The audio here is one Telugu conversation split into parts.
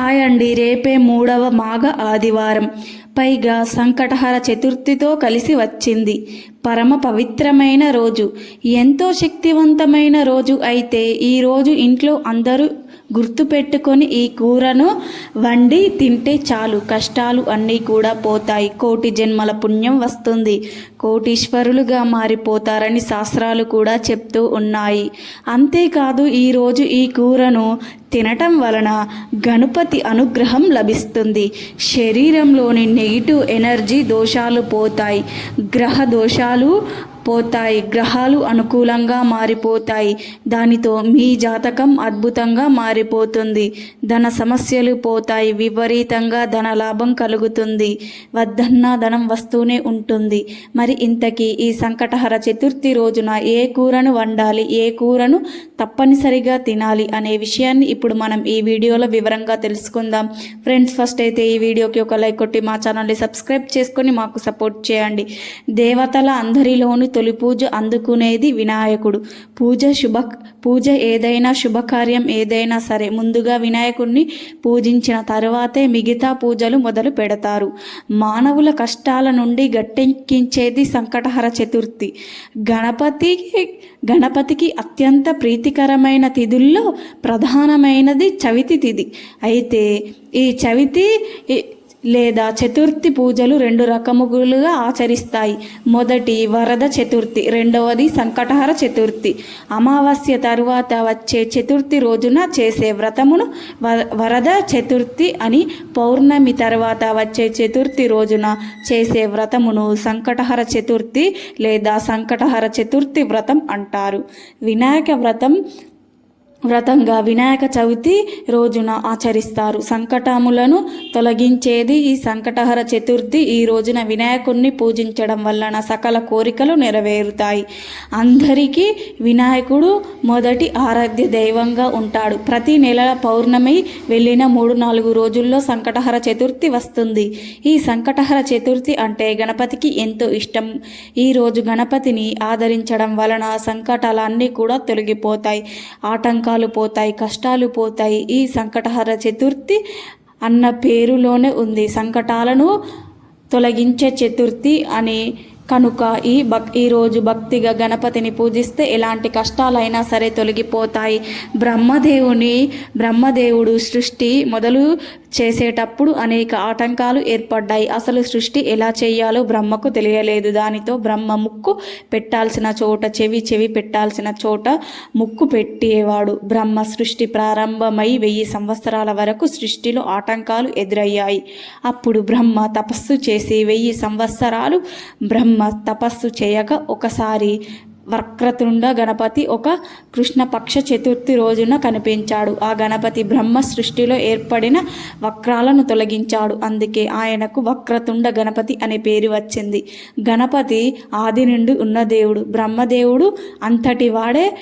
హాయ్ అండి రేపే మూడవ మాఘ ఆదివారం. పైగా సంకటహర చతుర్థితో కలిసి వచ్చింది. పరమ పవిత్రమైన రోజు. ఎంతో శక్తివంతమైన రోజు అయితే ఈ రోజు ఇంట్లో అందరూ గుర్తుపెట్టుకొని ఈ కూరను వండి తింటే చాలు. కష్టాలు అన్నీ కూడా పోతాయి. కోటి జన్మల పుణ్యం వస్తుంది. కోటీశ్వరులుగా మారిపోతారని శాస్త్రాలు కూడా చెప్తూ ఉన్నాయి. అంతేకాదు ఈరోజు ఈ కూరను తినటం వలన గణపతి అనుగ్రహం లభిస్తుంది. శరీరంలోని నెగిటివ్ ఎనర్జీ దోషాలు పోతాయి. గ్రహ దోషాలు పోతాయి. గ్రహాలు అనుకూలంగా మారిపోతాయి. దానితో మీ జాతకం అద్భుతంగా మారిపోతుంది. ధన సమస్యలు పోతాయి. విపరీతంగా ధన లాభం కలుగుతుంది. వద్దన్నా ధనం వస్తూనే ఉంటుంది. మరి ఇంతకీ ఈ సంకటహర చతుర్థి రోజున ఏ కూరను వండాలి? ఏ కూరను తప్పనిసరిగా తినాలి? అనే విషయాన్ని ఇప్పుడు మనం ఈ వీడియోలో వివరంగా తెలుసుకుందాం. ఫ్రెండ్స్ ఫస్ట్ అయితే ఈ వీడియోకి ఒక లైక్ కొట్టి మా ఛానల్ని సబ్స్క్రైబ్ చేసుకొని మాకు సపోర్ట్ చేయండి. దేవతల అందరిలోనూ తొలి పూజ అందుకునేది వినాయకుడు. పూజ శుభ పూజ ఏదైనా శుభకార్యం ఏదైనా సరే ముందుగా వినాయకుడిని పూజించిన తర్వాతే మిగతా పూజలు మొదలు పెడతారు. మానవుల కష్టాల నుండి గట్టెక్కించేది సంకటహర చతుర్థి. గణపతికి గణపతికి అత్యంత ప్రీతికరమైన తిథుల్లో ప్రధానమైనది చవితి తిథి. అయితే ఈ చవితి లేదా చతుర్థి పూజలు రెండు రకములుగా ఆచరిస్తాయి. మొదటి వరద చతుర్థి రెండవది సంకటహర చతుర్థి. అమావాస్య తరువాత వచ్చే చతుర్థి రోజున చేసే వ్రతమును వ- వరద చతుర్థి అని పౌర్ణమి తర్వాత వచ్చే చతుర్థి రోజున చేసే వ్రతమును సంకటహర చతుర్థి లేదా సంకటహర చతుర్థి వ్రతం అంటారు. వినాయక వ్రతం వ్రతంగా వినాయక చవితి రోజున ఆచరిస్తారు. సంకటములను తొలగించేది ఈ సంకటహర చతుర్థి. ఈ రోజున వినాయకుణ్ణి పూజించడం వలన సకల కోరికలు నెరవేరుతాయి. అందరికీ వినాయకుడు మొదటి ఆరాధ్య దైవంగా ఉంటాడు. ప్రతి నెల పౌర్ణమి వెళ్ళిన మూడు నాలుగు రోజుల్లో సంకటహర చతుర్థి వస్తుంది. ఈ సంకటహర చతుర్థి అంటే గణపతికి ఎంతో ఇష్టం. ఈ రోజు గణపతిని ఆదరించడం వలన సంకటాలన్నీ కూడా తొలగిపోతాయి. ఆటంకాలు పోతాయి కష్టాలు పోతాయి. ఈ సంకటహర చతుర్థి అన్న పేరులోనే ఉంది. సంకటాలను తొలగించే చతుర్థి అని కనుక ఈ భక్ ఈరోజు భక్తిగా గణపతిని పూజిస్తే ఎలాంటి కష్టాలైనా సరే తొలగిపోతాయి. బ్రహ్మదేవుని బ్రహ్మదేవుడు సృష్టి మొదలు చేసేటప్పుడు అనేక ఆటంకాలు ఏర్పడ్డాయి. అసలు సృష్టి ఎలా చేయాలో బ్రహ్మకు తెలియలేదు. దానితో బ్రహ్మ ముక్కు పెట్టాల్సిన చోట చెవి చెవి పెట్టాల్సిన చోట ముక్కు పెట్టేవాడు. బ్రహ్మ సృష్టి ప్రారంభమై వెయ్యి సంవత్సరాల వరకు సృష్టిలో ఆటంకాలు ఎదురయ్యాయి. అప్పుడు బ్రహ్మ తపస్సు చేసి వెయ్యి సంవత్సరాలు బ్రహ్మ తపస్సు చేయగా ఒకసారి వక్రతుండ గణపతి ఒక కృష్ణపక్ష చతుర్థి రోజున కనిపించాడు. ఆ గణపతి బ్రహ్మ సృష్టిలో ఏర్పడిన వక్రాలను తొలగించాడు. అందుకే ఆయనకు వక్రతుండ గణపతి అనే పేరు వచ్చింది. గణపతి ఆది నుండి ఉన్న దేవుడు. బ్రహ్మదేవుడు అంతటి వాడే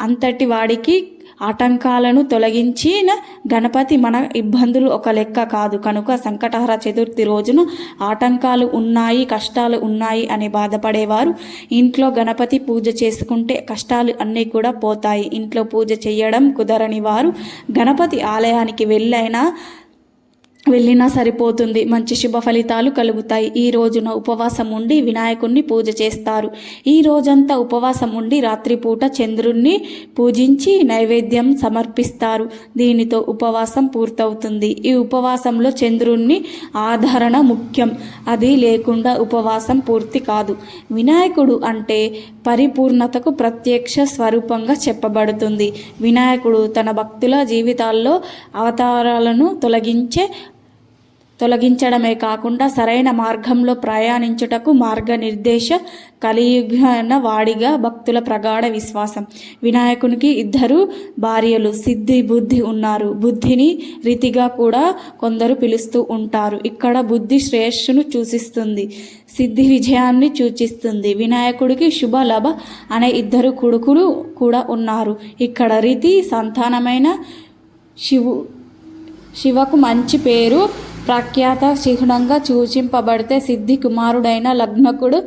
అంతటి వాడికి ఆటంకాలను తొలగించిన గణపతి మన ఇబ్బందులు ఒక లెక్క కాదు. కనుక సంకటహర చతుర్థి రోజున ఆటంకాలు ఉన్నాయి కష్టాలు ఉన్నాయి అని బాధపడేవారు. ఇంట్లో గణపతి పూజ చేసుకుంటే కష్టాలు అన్నీ కూడా పోతాయి. ఇంట్లో పూజ చేయడం కుదరని వారు గణపతి ఆలయానికి వెళ్ళైనా వెళ్ళినా సరిపోతుంది. మంచి శుభ ఫలితాలు కలుగుతాయి. ఈ రోజున ఉపవాసం ఉండి వినాయకుణ్ణి పూజ చేస్తారు. ఈ రోజంతా ఉపవాసం ఉండి రాత్రిపూట చంద్రుణ్ణి పూజించి నైవేద్యం సమర్పిస్తారు. దీనితో ఉపవాసం పూర్తవుతుంది. ఈ ఉపవాసంలో చంద్రుణ్ణి ఆదరణ ముఖ్యం. అది లేకుండా ఉపవాసం పూర్తి కాదు. వినాయకుడు అంటే పరిపూర్ణతకు ప్రత్యక్ష స్వరూపంగా చెప్పబడుతుంది. వినాయకుడు తన భక్తుల జీవితాల్లో అవతారాలను తొలగించే తొలగించడమే కాకుండా సరైన మార్గంలో ప్రయాణించుటకు మార్గనిర్దేశ కలియుగన వాడిగా భక్తుల ప్రగాఢ విశ్వాసం. వినాయకునికి ఇద్దరు భార్యలు సిద్ధి బుద్ధి ఉన్నారు. బుద్ధిని రీతిగా కూడా కొందరు పిలుస్తూ ఉంటారు. ఇక్కడ బుద్ధి శ్రేయస్సును సూచిస్తుంది. సిద్ధి విజయాన్ని సూచిస్తుంది. వినాయకుడికి శుభ లభ అనే ఇద్దరు కొడుకులు కూడా ఉన్నారు. ఇక్కడ రీతి సంతానమైన శివు శివకు మంచి పేరు ప్రఖ్యాత చిహ్నంగా సూచింపబడితే సిద్ధి కుమారుడైన లగ్నకుడు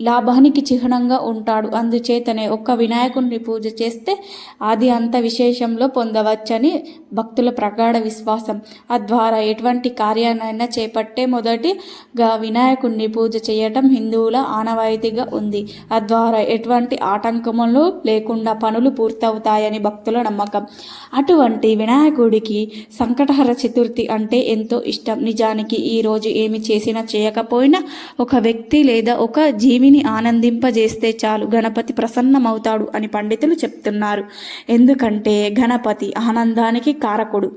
లాభానికి చిహ్నంగా ఉంటాడు. అందుచేతనే ఒక్క వినాయకుడిని పూజ చేస్తే అది అంత విశేషంలో పొందవచ్చని భక్తుల ప్రగాఢ విశ్వాసం. తద్వారా ఎటువంటి కార్యాన్నైనా చేపట్టే మొదటిగా వినాయకుడిని పూజ చేయటం హిందువుల ఆనవాయితీగా ఉంది. తద్వారా ఎటువంటి ఆటంకములు లేకుండా పనులు పూర్తవుతాయని భక్తుల నమ్మకం. అటువంటి వినాయకుడికి సంకటహర చతుర్థి అంటే ఎంతో ఇష్టం. నిజానికి ఈరోజు ఏమి చేసినా చేయకపోయినా ఒక వ్యక్తి లేదా ఒక జీవి జీవిని ఆనందింపజేస్తే చాలు గణపతి ప్రసన్నమవుతాడు అని పండితులు చెప్తున్నారు. ఎందుకంటే గణపతి ఆనందానికి కారకుడు.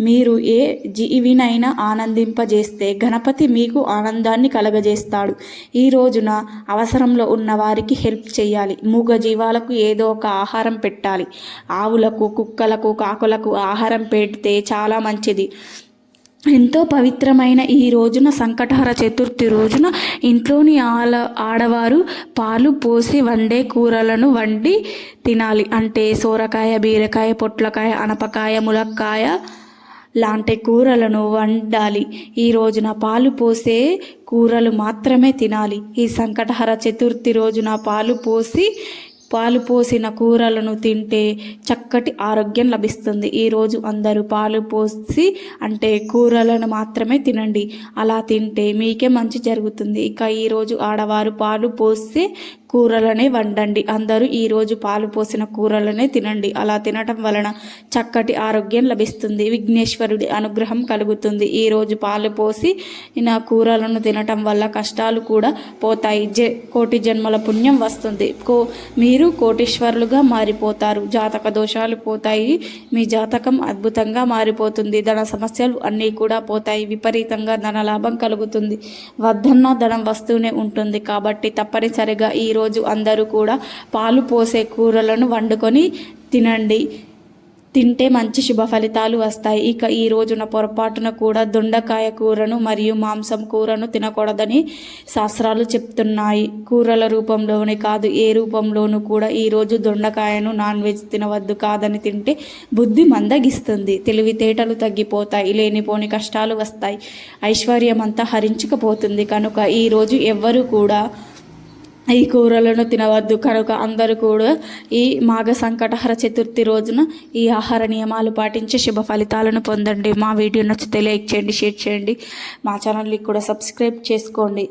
మీరు ఏ జీవినైనా ఆనందింపజేస్తే గణపతి మీకు ఆనందాన్ని కలగజేస్తాడు. ఈ రోజున అవసరంలో ఉన్న వారికి హెల్ప్ చేయాలి. మూగ జీవాలకు ఏదో ఒక ఆహారం పెట్టాలి. ఆవులకు కుక్కలకు కాకులకు ఆహారం పెడితే చాలా మంచిది. ఎంతో పవిత్రమైన ఈ రోజున సంకటహర చతుర్థి రోజున ఇంట్లోని ఆల ఆడవారు పాలు పోసి వండే కూరలను వండి తినాలి. అంటే సోరకాయ బీరకాయ పొట్లకాయ అనపకాయ ములక్కాయ లాంటి కూరలను వండాలి. ఈ రోజున పాలు పోసే కూరలు మాత్రమే తినాలి. ఈ సంకటహర చతుర్థి రోజున పాలు పోసి పాలు పోసిన కూరలను తింటే చక్కటి ఆరోగ్యం లభిస్తుంది. ఈరోజు అందరూ పాలు పోసి అంటే కూరలను మాత్రమే తినండి. అలా తింటే మీకే మంచి జరుగుతుంది. ఇక ఈరోజు ఆడవారు పాలు పోసి కూరలనే వండండి. అందరూ ఈరోజు పాలు పోసిన కూరలనే తినండి. అలా తినటం వలన చక్కటి ఆరోగ్యం లభిస్తుంది. విఘ్నేశ్వరుడి అనుగ్రహం కలుగుతుంది. ఈరోజు పాలు పోసి నా కూరలను తినటం వల్ల కష్టాలు కూడా పోతాయి. జె కోటి జన్మల పుణ్యం వస్తుంది. కో మీరు కోటీశ్వరులుగా మారిపోతారు. జాతక దోషాలు పోతాయి. మీ జాతకం అద్భుతంగా మారిపోతుంది. ధన సమస్యలు అన్నీ కూడా పోతాయి. విపరీతంగా ధన లాభం కలుగుతుంది. వద్దన్న ధనం వస్తూనే ఉంటుంది. కాబట్టి తప్పనిసరిగా ఈ రోజు అందరూ కూడా పాలు పోసే కూరలను వండుకొని తినండి. తింటే మంచి శుభ ఫలితాలు వస్తాయి. ఇక ఈ రోజున పొరపాటున కూడా దొండకాయ కూరను మరియు మాంసం కూరను తినకూడదని శాస్త్రాలు చెప్తున్నాయి. కూరల రూపంలోనే కాదు ఏ రూపంలోనూ కూడా ఈరోజు దొండకాయను నాన్ వెజ్ తినవద్దు కాదని తింటే బుద్ధి మందగిస్తుంది. తెలివితేటలు తగ్గిపోతాయి లేనిపోని కష్టాలు వస్తాయి. ఐశ్వర్యం అంతా హరించుకుపోతుంది. కనుక ఈరోజు ఎవ్వరూ కూడా ఈ కూరలను తినవద్దు. కనుక అందరూ కూడా ఈ మాఘ సంకటహర చతుర్థి రోజున ఈ ఆహార నియమాలు పాటించి శుభ ఫలితాలను పొందండి. మా వీడియో నచ్చితే లైక్ చేయండి షేర్ చేయండి. మా ఛానల్ని కూడా సబ్స్క్రైబ్ చేసుకోండి.